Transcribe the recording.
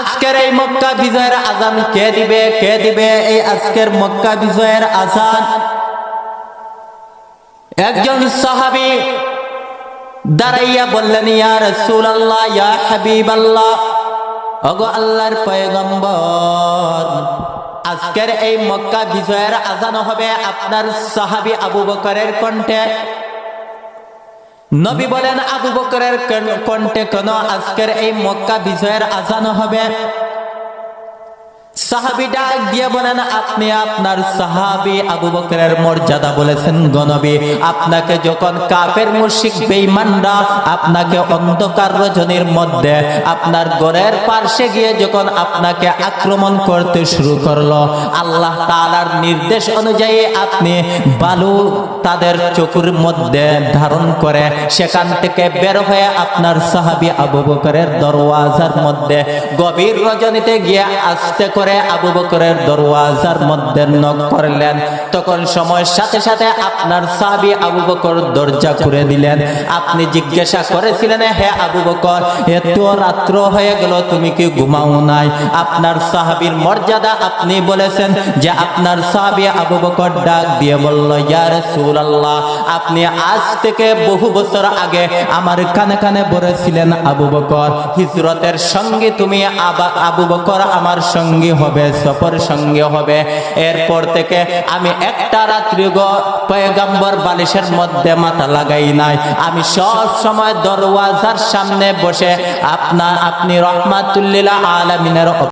আজকের এই মক্কা বিজয়ের আজান কে দিবে? কে দিবে? এই আজকের মক্কা বিজয়ের আজান? একজন সাহাবী দাঁড়াইয়া বললেন, ইয়া রাসূলুল্লাহ, ইয়া হাবিবাল্লাহ, ওগো আল্লাহর পয়গম্বর, আজকের এই মক্কা বিজয়ের আজান হবে আপনার সাহাবী আবু বকরের কণ্ঠে। নবী বলেন আবু বকরের কণ্ঠে কোন আজকের এই মক্কা বিজয়ের আজান হবে? আপনার পার্শ্বে গিয়ে যখন আপনাকে আক্রমণ করতে শুরু করল, আল্লাহ তাআলার নির্দেশ অনুযায়ী আপনি বালু তাদের চকুর মধ্যে ধারণ করে সেখান থেকে বের হয়ে আপনার সাহাবি আবু বকরের দরওয়াজার মধ্যে গভীর রজনীতে গিয়ে আস্তে করে আবু বকরের দরওয়াজার মধ্যে নক করলেন। তখন সময়ের সাথে সাথে আপনার সাহাবি আবু বকর দরজা করে দিলেন। আপনি জিজ্ঞাসা করেছিলেন, হে আবু বকর, এত রাত্র হয়ে গেল, তুমি কি ঘুমাও নাই? আপনার সাহাবীর মর্যাদা আপনি বলেছেন যে আপনার সাহাবী আবু বকর ডাক দিয়ে বলল, ইয়া রাসূলুল্লাহ, আপনি আজ থেকে বহু বছর আগে আমার কানে কানে বলেছিলেন, আবু বকর, হিজরতের সঙ্গে তুমি আবা- আবু বকর আমার সঙ্গী হবে, সফর সঙ্গে হবে। এরপর থেকে আমি একটা রাত্রি পয়গাম্বর বালিশের মধ্যে মাথা লাগাই নাই। আমি সব সময় দরওয়াজার সামনে বসে, আপনা আপনি রহমাতুল্লিল আলমিনের